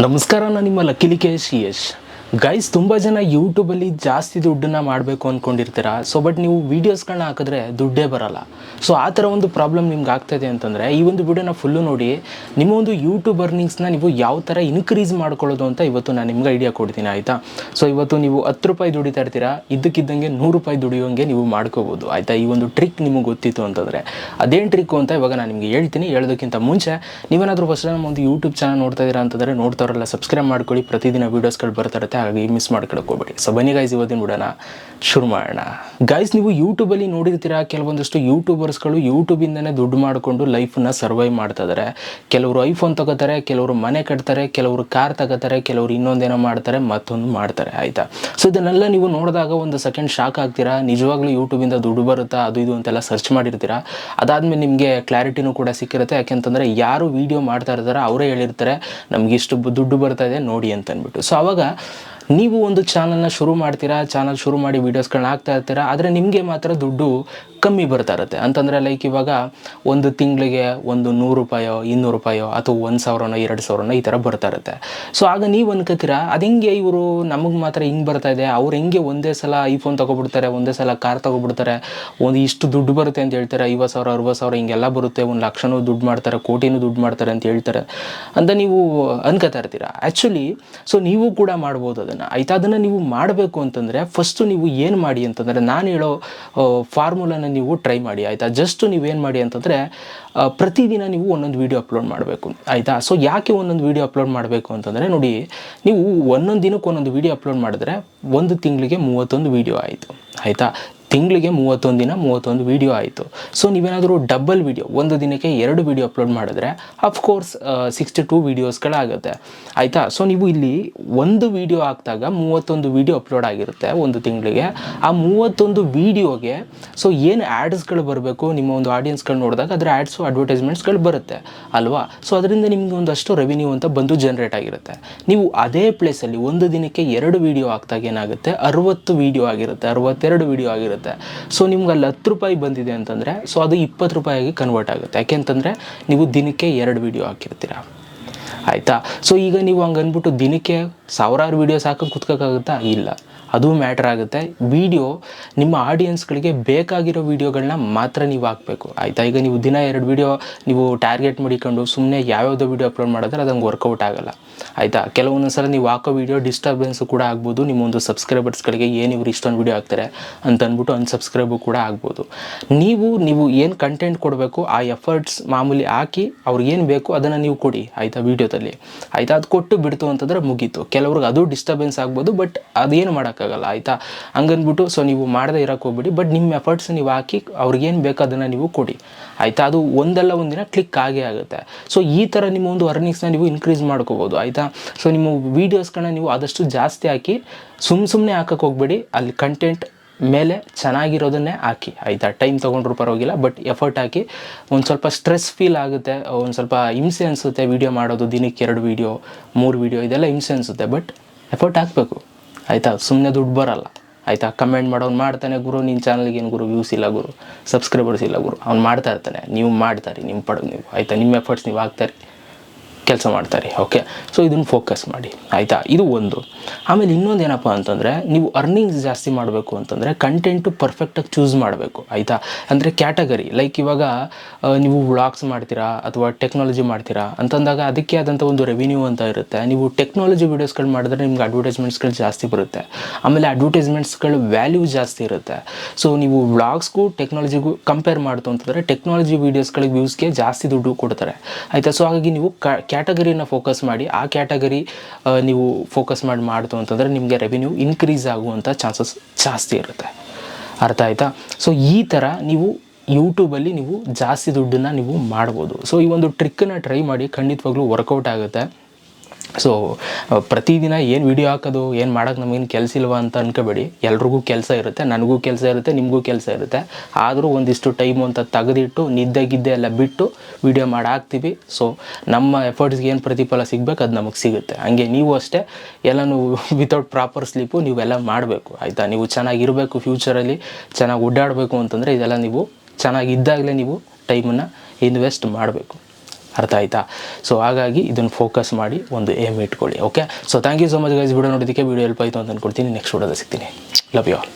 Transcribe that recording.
ನಮಸ್ಕಾರ ನಾನು ನಿಮ್ಮ ಲಕ್ಕಿಲಿಕೆ ಸಿ ಯಶ್. ಗೈಸ್ ತುಂಬ ಜನ ಯೂಟ್ಯೂಬಲ್ಲಿ ಜಾಸ್ತಿ ದುಡ್ಡನ್ನ ಮಾಡಬೇಕು ಅಂದ್ಕೊಂಡಿರ್ತೀರ ಸೊ ಬಟ್ ನೀವು ವೀಡಿಯೋಸ್ಗಳನ್ನ ಹಾಕಿದ್ರೆ ದುಡ್ಡೇ ಬರಲ್ಲ. ಸೊ ಆ ಥರ ಒಂದು ಪ್ರಾಬ್ಲಮ್ ನಿಮ್ಗೆ ಆಗ್ತಾಯಿದೆ ಅಂತಂದರೆ, ಈ ಒಂದು ವಿಡಿಯೋನ ಫುಲ್ಲು ನೋಡಿ, ನಿಮ್ಮ ಒಂದು ಯೂಟ್ಯೂಬ್ ಅರ್ನಿಂಗ್ಸ್ನ ನೀವು ಯಾವ ಥರ ಇನ್ಕ್ರೀಸ್ ಮಾಡ್ಕೊಳ್ಳೋದು ಅಂತ ಇವತ್ತು ನಾನು ನಿಮ್ಗೆ ಐಡಿಯಾ ಕೊಡ್ತೀನಿ, ಆಯಿತಾ? ಸೊ ಇವತ್ತು ನೀವು ಹತ್ತು ರೂಪಾಯಿ ದುಡಿತಾ ಇರ್ತೀರಾ? ಇದ್ದಕ್ಕಿದ್ದಂಗೆ ನೂರು ರೂಪಾಯಿ ದುಡಿಯೋಂಗೆ ನೀವು ಮಾಡ್ಕೋಬೋದು, ಆಯಿತಾ? ಈ ಒಂದು ಟ್ರಿಕ್ ನಿಮಗೆ ಗೊತ್ತಿತ್ತು ಅಂತಂದರೆ. ಅದೇನು ಟ್ರಿಕ್ಕು ಅಂತ ಇವಾಗ ನಾನು ನಿಮಗೆ ಹೇಳ್ತೀನಿ, ಹೇಳೋದಕ್ಕಿಂತ ಮುಂಚೆ, ನೀವೇನಾದರೂ ಫಸ್ಟ್ ನಮ್ಮ ಒಂದು ಯೂಟ್ಯೂಬ್ ಚಾನಲ್ ನೋಡ್ತಾ ಇದ್ದೀರಾ ಅಂತಂದರೆ ನೋಡ್ತಾರಲ್ಲ ಸಬ್ಸ್ಕ್ರೈಬ್ ಮಾಡ್ಕೊಳ್ಳಿ. ಪ್ರತಿದಿನ ವೀಡಿಯೋಸ್ಗಳು ಬರ್ತಾ ಇರುತ್ತೆ. ಹಾಗಾಗಿ ಮಿಸ್ ಮಾಡ್ಕೊಳಕ್ಕೆ ಹೋಗ್ಬೇಡಿ ಸೊ ಬನ್ನಿ ಗೈಸ್ ಇವತ್ತಿನ ಬಿಡೋಣ ಶುರು ಮಾಡೋಣ. ಗೈಸ್ ನೀವು ಯೂಟ್ಯೂಬಲ್ಲಿ ನೋಡಿರ್ತೀರಾ? ಕೆಲವೊಂದಷ್ಟು ಯೂಟ್ಯೂಬರ್ಸ್ಗಳು ಯೂಟ್ಯೂಬಿಂದನೇ ದುಡ್ಡು ಮಾಡಿಕೊಂಡು ಲೈಫನ್ನ ಸರ್ವೈವ್ ಮಾಡ್ತಾ ಇದ್ದಾರೆ ಕೆಲವರು ಐಫೋನ್ ತಗೋತಾರೆ, ಕೆಲವರು ಮನೆ ಕಟ್ತಾರೆ, ಕೆಲವರು ಕಾರ್ ತಗೋತಾರೆ, ಕೆಲವರು ಇನ್ನೊಂದೇನೋ ಮಾಡ್ತಾರೆ, ಮತ್ತೊಂದು ಮಾಡ್ತಾರೆ, ಆಯಿತಾ? ಸೊ ಇದನ್ನೆಲ್ಲ ನೀವು ನೋಡಿದಾಗ ಒಂದು ಸೆಕೆಂಡ್ ಶಾಕ್ ಆಗ್ತೀರಾ? ನಿಜವಾಗ್ಲೂ ಯೂಟ್ಯೂಬಿಂದ ದುಡ್ಡು ಬರುತ್ತಾ? ಅದು ಇದು ಅಂತೆಲ್ಲ ಸರ್ಚ್ ಮಾಡಿರ್ತೀರಾ? ಅದಾದಮೇಲೆ ನಿಮಗೆ ಕ್ಲಾರಿಟಿನೂ ಕೂಡ ಸಿಕ್ಕಿರುತ್ತೆ. ಯಾಕೆಂತಂದರೆ ಯಾರು ವೀಡಿಯೋ ಮಾಡ್ತಾ ಇರ್ತಾರೆ ಅವರೇ ಹೇಳಿರ್ತಾರೆ, ನಮಗೆ ಇಷ್ಟು ದುಡ್ಡು ಬರ್ತಾ ಇದೆ, ನೋಡಿ ಅಂತಂದ್ಬಿಟ್ಟು ಸೊ ಅವಾಗ ನೀವು ಒಂದು ಚಾನಲ್ನ ಶುರು ಮಾಡ್ತೀರಾ, ಚಾನಲ್ ಶುರು ಮಾಡಿ ವೀಡಿಯೋಸ್ಗಳನ್ನ ಹಾಕ್ತಾ ಇರ್ತೀರಾ, ಆದರೆ ನಿಮಗೆ ಮಾತ್ರ ದುಡ್ಡು ಕಮ್ಮಿ ಬರ್ತಾ ಇರುತ್ತೆ. ಅಂತಂದರೆ ಲೈಕ್ ಇವಾಗ ಒಂದು ತಿಂಗಳಿಗೆ ಒಂದು ನೂರು ರೂಪಾಯೋ, ಇನ್ನೂರು ರೂಪಾಯೋ ಅಥವಾ ಒಂದು ಸಾವಿರನೋ, ಎರಡು ಸಾವಿರನೋ ಈ ಥರ ಬರ್ತಾ ಇರುತ್ತೆ. ಸೊ ಆಗ ನೀವು ಅನ್ಕೋತೀರಾ, ಅದು ಹಿಂಗೆ ಇವರು ನಮಗೆ ಮಾತ್ರ ಹಿಂಗೆ ಬರ್ತಾ ಇದೆ, ಅವ್ರು ಹೆಂಗೆ ಒಂದೇ ಸಲ ಐಫೋನ್ ತೊಗೊಬಿಡ್ತಾರೆ, ಒಂದೇ ಸಲ ಕಾರ್ ತೊಗೊಬಿಡ್ತಾರೆ, ಒಂದು ಇಷ್ಟು ದುಡ್ಡು ಬರುತ್ತೆ ಅಂತ ಹೇಳ್ತಾರೆ ಐವತ್ತು ಸಾವಿರ ಅರವತ್ತು ಸಾವಿರ ಹಿಂಗೆಲ್ಲ ಬರುತ್ತೆ, ಒಂದು ಲಕ್ಷನೂ ದುಡ್ಡು ಮಾಡ್ತಾರೆ, ಕೋಟಿನೂ ದುಡ್ಡು ಮಾಡ್ತಾರೆ ಅಂತ ಹೇಳ್ತಾರೆ ಅಂತ ನೀವು ಅನ್ಕೋತಾ ಇರ್ತೀರಾ? ಆ್ಯಕ್ಚುಲಿ ಸೊ ನೀವು ಕೂಡ ಮಾಡ್ಬೋದು ಅದನ್ನು ಆಯ್ತಾ ಅದನ್ನು ನೀವು ಮಾಡಬೇಕು ಅಂತಂದರೆ ಫಸ್ಟು ನೀವು ಏನು ಮಾಡಿ ಅಂತಂದರೆ ನಾನು ಹೇಳೋ ಫಾರ್ಮುಲಾನ ನೀವು ಟ್ರೈ ಮಾಡಿ, ಆಯಿತಾ? ಜಸ್ಟ್ ನೀವೇನು ಮಾಡಿ ಅಂತಂದರೆ ಪ್ರತಿದಿನ ನೀವು ಒಂದೊಂದು ವೀಡಿಯೋ ಅಪ್ಲೋಡ್ ಮಾಡಬೇಕು, ಆಯಿತಾ? ಸೊ ಯಾಕೆ ಒಂದೊಂದು ವೀಡಿಯೋ ಅಪ್ಲೋಡ್ ಮಾಡಬೇಕು ಅಂತಂದರೆ ನೋಡಿ, ನೀವು ಒಂದೊಂದು ದಿನಕ್ಕೆ ಒಂದೊಂದು ವೀಡಿಯೋ ಅಪ್ಲೋಡ್ ಮಾಡಿದ್ರೆ ಒಂದು ತಿಂಗಳಿಗೆ ಮೂವತ್ತೊಂದು ವೀಡಿಯೋ ಆಯಿತು, ಆಯಿತಾ? ತಿಂಗಳಿಗೆ ಮೂವತ್ತೊಂದು ದಿನ ಮೂವತ್ತೊಂದು ವೀಡಿಯೋ ಆಯಿತು. ಸೊ ನೀವೇನಾದರೂ ಡಬಲ್ ವೀಡಿಯೋ ಒಂದು ದಿನಕ್ಕೆ ಎರಡು ವೀಡಿಯೋ ಅಪ್ಲೋಡ್ ಮಾಡಿದ್ರೆ ಅಫ್ಕೋರ್ಸ್ ಸಿಕ್ಸ್ಟಿ ಟೂ ವೀಡಿಯೋಸ್ಗಳಾಗುತ್ತೆ ಆಯಿತಾ? ಸೊ ನೀವು ಇಲ್ಲಿ ಒಂದು ವೀಡಿಯೋ ಹಾಕಿದಾಗ ಮೂವತ್ತೊಂದು ವೀಡಿಯೋ ಅಪ್ಲೋಡ್ ಆಗಿರುತ್ತೆ ಒಂದು ತಿಂಗಳಿಗೆ. ಆ ಮೂವತ್ತೊಂದು ವೀಡಿಯೋಗೆ ಸೊ ಏನು ಆ್ಯಡ್ಸ್ಗಳು ಬರಬೇಕು? ನಿಮ್ಮ ಒಂದು ಆಡಿಯನ್ಸ್ಗಳು ನೋಡಿದಾಗ ಅದರ ಆ್ಯಡ್ಸು ಅಡ್ವರ್ಟೈಸ್ಮೆಂಟ್ಸ್ಗಳು ಬರುತ್ತೆ, ಅಲ್ವಾ? ಸೊ ಅದರಿಂದ ನಿಮಗೆ ಒಂದಷ್ಟು ರೆವಿನ್ಯೂ ಅಂತ ಬಂದು ಜನ್ರೇಟ್ ಆಗಿರುತ್ತೆ. ನೀವು ಅದೇ ಪ್ಲೇಸಲ್ಲಿ ಒಂದು ದಿನಕ್ಕೆ ಎರಡು ವೀಡಿಯೋ ಹಾಕಿದಾಗ ಏನಾಗುತ್ತೆ? ಅರುವತ್ತು ವೀಡಿಯೋ ಆಗಿರುತ್ತೆ, ಅರವತ್ತೆರಡು ವೀಡಿಯೋ ಆಗಿರುತ್ತೆ. ಸೊ ನಿಮ್ಗೆ ಅಲ್ಲಿ ಹತ್ತು ರೂಪಾಯಿ ಬಂದಿದೆ ಅಂತಂದರೆ ಸೊ ಅದು ಇಪ್ಪತ್ತು ರೂಪಾಯಿಗೆ ಕನ್ವರ್ಟ್ ಆಗುತ್ತೆ. ಯಾಕೆಂತಂದರೆ ನೀವು ದಿನಕ್ಕೆ ಎರಡು ವೀಡಿಯೋ ಹಾಕಿರ್ತೀರ. ಆಯಿತಾ? ಸೊ ಈಗ ನೀವು ಹಂಗೆ ಅಂದ್ಬಿಟ್ಟು ದಿನಕ್ಕೆ ಸಾವಿರಾರು ವೀಡಿಯೋಸ್ ಹಾಕಿ ಕುತ್ಕೋಕ್ಕಾಗುತ್ತಾ? ಇಲ್ಲ. ಅದು ಮ್ಯಾಟ್ರ್ ಆಗುತ್ತೆ. ವಿಡಿಯೋ ನಿಮ್ಮ ಆಡಿಯನ್ಸ್ಗಳಿಗೆ ಬೇಕಾಗಿರೋ ವೀಡಿಯೋಗಳನ್ನ ಮಾತ್ರ ನೀವು ಹಾಕಬೇಕು. ಆಯಿತಾ? ಈಗ ನೀವು ದಿನ ಎರಡು ವೀಡಿಯೋ ನೀವು ಟಾರ್ಗೆಟ್ ಮಾಡಿಕೊಂಡು ಸುಮ್ಮನೆ ಯಾವ್ಯಾವುದೋ ವೀಡಿಯೋ ಅಪ್ಲೋಡ್ ಮಾಡಿದ್ರೆ ಅದಂಗೆ ವರ್ಕೌಟ್ ಆಗಲ್ಲ. ಆಯಿತಾ? ಕೆಲವೊಂದು ಸಲ ನೀವು ಹಾಕೋ ವೀಡಿಯೋ ಡಿಸ್ಟರ್ಬೆನ್ಸ್ ಕೂಡ ಆಗ್ಬೋದು. ನಿಮ್ಮ ಒಂದು ಸಬ್ಸ್ಕ್ರೈಬರ್ಸ್ಗಳಿಗೆ ಏನು ಇವ್ರು ಇಷ್ಟೊಂದು ವೀಡಿಯೋ ಹಾಕ್ತಾರೆ ಅಂತ ಅಂದ್ಬಿಟ್ಟು ಅನ್ಸಬ್ಸ್ಕ್ರೈಬು ಕೂಡ ಆಗ್ಬೋದು. ನೀವು ನೀವು ಏನು ಕಂಟೆಂಟ್ ಕೊಡಬೇಕು, ಆ ಎಫರ್ಟ್ಸ್ ಮಾಮೂಲಿ ಹಾಕಿ ಅವ್ರಿಗೆ ಏನು ಬೇಕು ಅದನ್ನು ನೀವು ಕೊಡಿ. ಆಯಿತಾ? ವೀಡಿಯೋದಲ್ಲಿ ಆಯಿತಾ? ಅದು ಕೊಟ್ಟು ಬಿಡ್ತು ಅಂತಂದರೆ ಮುಗೀತು. ಕೆಲವ್ರಿಗೆ ಅದು ಡಿಸ್ಟರ್ಬೆನ್ಸ್ ಆಗ್ಬೋದು ಬಟ್ ಅದೇನು ಮಾಡೋಕ್ಕಾಗಲ್ಲ, ಆಯಿತಾ? ಹಂಗನ್ಬಿಟ್ಟು ಸೊ ನೀವು ಮಾಡದೇ ಇರೋಕ್ಕೆ ಹೋಗ್ಬಿಡಿ ಬಟ್ ನಿಮ್ಮ ಎಫರ್ಟ್ಸ್ ನೀವು ಹಾಕಿ ಅವ್ರಿಗೇನು ಬೇಕು ಅದನ್ನು ನೀವು ಕೊಡಿ. ಆಯಿತಾ? ಅದು ಒಂದಲ್ಲ ಒಂದಿನ ಕ್ಲಿಕ್ ಆಗೇ ಆಗುತ್ತೆ. ಸೊ ಈ ಥರ ನಿಮ್ಮ ಒಂದು ಅರ್ನಿಂಗ್ಸ್ನ ನೀವು ಇನ್ಕ್ರೀಸ್ ಮಾಡ್ಕೋಬೋದು, ಆಯಿತಾ? ಸೊ ನಿಮ್ಮ ವೀಡಿಯೋಸ್ಗಳನ್ನ ನೀವು ಆದಷ್ಟು ಜಾಸ್ತಿ ಹಾಕಿ ಸುಮ್ಮ ಸುಮ್ಮನೆ ಹಾಕಕ್ಕೆ ಹೋಗ್ಬೇಡಿ. ಅಲ್ಲಿ ಕಂಟೆಂಟ್ ಮೇಲೆ ಚೆನ್ನಾಗಿರೋದನ್ನೇ ಹಾಕಿ. ಆಯಿತಾ? ಟೈಮ್ ತೊಗೊಂಡ್ರು ಪರವಾಗಿಲ್ಲ ಬಟ್ ಎಫರ್ಟ್ ಹಾಕಿ. ಒಂದು ಸ್ವಲ್ಪ ಸ್ಟ್ರೆಸ್ ಫೀಲ್ ಆಗುತ್ತೆ, ಒಂದು ಸ್ವಲ್ಪ ಹಿಂಸೆ ಅನಿಸುತ್ತೆ ವೀಡಿಯೋ ಮಾಡೋದು, ದಿನಕ್ಕೆ ಎರಡು ವೀಡಿಯೋ ಮೂರು ವೀಡಿಯೋ ಇದೆಲ್ಲ ಹಿಂಸೆ ಅನಿಸುತ್ತೆ ಬಟ್ ಎಫರ್ಟ್ ಹಾಕಬೇಕು. ಆಯಿತಾ? ಸುಮ್ಮನೆ ದುಡ್ಡು ಬರೋಲ್ಲ. ಆಯಿತಾ? ಕಮೆಂಟ್ ಮಾಡೋನು ಮಾಡ್ತಾನೆ ಗುರು ನಿನ್ನ ಚಾನಲ್ಗೆ ಏನು ಗುರು? ವ್ಯೂಸ್ ಇಲ್ಲ ಗುರು. ಸಬ್ಸ್ಕ್ರೈಬರ್ಸ್ ಇಲ್ಲ ಗುರು. ಅವ್ನು ಮಾಡ್ತಾ ಇರ್ತಾನೆ. ನೀವು ಮಾಡ್ತಾರೆ ನಿಮ್ಮ ಪಡೆದು ನೀವು. ಆಯಿತಾ? ನಿಮ್ಮ ಎಫರ್ಟ್ಸ್ ನೀವು ಹಾಕ್ತಾರೆ, ಕೆಲಸ ಮಾಡ್ತಾರೆ. ಓಕೆ ಸೊ ಇದನ್ನು ಫೋಕಸ್ ಮಾಡಿ. ಆಯಿತಾ? ಇದು ಒಂದು. ಆಮೇಲೆ ಇನ್ನೊಂದು ಏನಪ್ಪ ಅಂತಂದರೆ ನೀವು ಅರ್ನಿಂಗ್ಸ್ ಜಾಸ್ತಿ ಮಾಡಬೇಕು ಅಂತಂದರೆ ಕಂಟೆಂಟು ಪರ್ಫೆಕ್ಟಾಗಿ ಚೂಸ್ ಮಾಡಬೇಕು, ಆಯಿತಾ? ಅಂದರೆ ಕ್ಯಾಟಗರಿ ಲೈಕ್ ಇವಾಗ ನೀವು ವ್ಲಾಗ್ಸ್ ಮಾಡ್ತೀರಾ ಅಥವಾ ಟೆಕ್ನಾಲಜಿ ಮಾಡ್ತೀರಾ ಅಂತಂದಾಗ ಅದಕ್ಕೆ ಆದಂಥ ಒಂದು ರೆವಿನ್ಯೂ ಅಂತ ಇರುತ್ತೆ. ನೀವು ಟೆಕ್ನಾಲಜಿ ವೀಡಿಯೋಸ್ಗಳು ಮಾಡಿದ್ರೆ ನಿಮ್ಗೆ ಅಡ್ವರ್ಟೈಸ್ಮೆಂಟ್ಸ್ಗಳು ಜಾಸ್ತಿ ಬರುತ್ತೆ. ಆಮೇಲೆ ಅಡ್ವರ್ಟೈಸ್ಮೆಂಟ್ಸ್ಗಳ ವ್ಯಾಲ್ಯೂ ಜಾಸ್ತಿ ಇರುತ್ತೆ. ಸೊ ನೀವು ವ್ಲಾಗ್ಸ್ಗೂ ಟೆಕ್ನಾಲಜಿಗೂ ಕಂಪೇರ್ ಮಾಡ್ತು ಅಂತಂದರೆ ಟೆಕ್ನಾಲಜಿ ವೀಡಿಯೋಸ್ಗಳಿಗೆ ವ್ಯೂಸ್ಗೆ ಜಾಸ್ತಿ ದುಡ್ಡು ಕೊಡ್ತಾರೆ. ಆಯಿತಾ? ಸೊ ಹಾಗಾಗಿ ನೀವು ಕ್ಯಾಟಗರಿನ ಫೋಕಸ್ ಮಾಡಿ, ಆ ಕ್ಯಾಟಗರಿ ನೀವು ಫೋಕಸ್ ಮಾಡಿ ಮಾಡ್ತು ಅಂತಂದರೆ ನಿಮಗೆ ರೆವಿನ್ಯೂ ಇನ್ಕ್ರೀಸ್ ಆಗುವಂಥ ಚಾನ್ಸಸ್ ಜಾಸ್ತಿ ಇರುತ್ತೆ. ಅರ್ಥ ಆಯಿತಾ? ಸೊ ಈ ಥರ ನೀವು ಯೂಟ್ಯೂಬಲ್ಲಿ ನೀವು ಜಾಸ್ತಿ ದುಡ್ಡನ್ನು ನೀವು ಮಾಡ್ಬೋದು. ಸೊ ಈ ಒಂದು ಟ್ರಿಕ್ಕನ್ನು ಟ್ರೈ ಮಾಡಿ ಖಂಡಿತವಾಗ್ಲೂ ವರ್ಕೌಟ್ ಆಗುತ್ತೆ. ಸೊ ಪ್ರತಿದಿನ ಏನು ವಿಡಿಯೋ ಹಾಕೋದು, ಏನು ಮಾಡೋಕ್ಕೆ ನಮಗೇನು ಕೆಲಸ ಇಲ್ವಾ ಅಂತ ಅನ್ಕೋಬೇಡಿ. ಎಲ್ರಿಗೂ ಕೆಲಸ ಇರುತ್ತೆ, ನನಗೂ ಕೆಲಸ ಇರುತ್ತೆ, ನಿಮಗೂ ಕೆಲಸ ಇರುತ್ತೆ. ಆದರೂ ಒಂದಿಷ್ಟು ಟೈಮು ಅಂತ ತೆಗೆದಿಟ್ಟು, ನಿದ್ದೆ ಗಿದ್ದೆ ಎಲ್ಲ ಬಿಟ್ಟು ವಿಡಿಯೋ ಮಾಡಿ ಹಾಕ್ತೀವಿ ಸೊ ನಮ್ಮ ಎಫರ್ಟ್ಸ್ಗೆ ಏನು ಪ್ರತಿಫಲ ಸಿಗಬೇಕು, ಅದು ನಮಗೆ ಸಿಗುತ್ತೆ. ಹಾಗೆ ನೀವು ಅಷ್ಟೇ, ಎಲ್ಲನೂ ವಿತೌಟ್ ಪ್ರಾಪರ್ ಸ್ಲೀಪು ನೀವೆಲ್ಲ ಮಾಡಬೇಕು, ಆಯಿತಾ? ನೀವು ಚೆನ್ನಾಗಿರಬೇಕು ಫ್ಯೂಚರಲ್ಲಿ ಚೆನ್ನಾಗಿ ಓಡಾಡಬೇಕು ಅಂತಂದರೆ ಇದೆಲ್ಲ ನೀವು ಚೆನ್ನಾಗಿದ್ದಾಗಲೇ ನೀವು ಟೈಮನ್ನು ಇನ್ವೆಸ್ಟ್ ಮಾಡಬೇಕು. ಅರ್ಥ ಆಯ್ತಾ? ಸೊ ಹಾಗಾಗಿ ಇದನ್ನು ಫೋಕಸ್ ಮಾಡಿ ಒಂದು ಏಮ್ ಇಟ್ಕೊಳ್ಳಿ okay so thank you so much guys video ನೋಡೋದಕ್ಕೆ ವಿಡಿಯೋ ಹೆಲ್ಪ್ ಆಯಿತು ಅಂತ ಅಂದ್ಕೊಡ್ತೀನಿ ನೆಕ್ಸ್ಟ್ ವಿಡಿಯೋದಲ್ಲಿ ಸಿಗ್ತೀನಿ. Love you all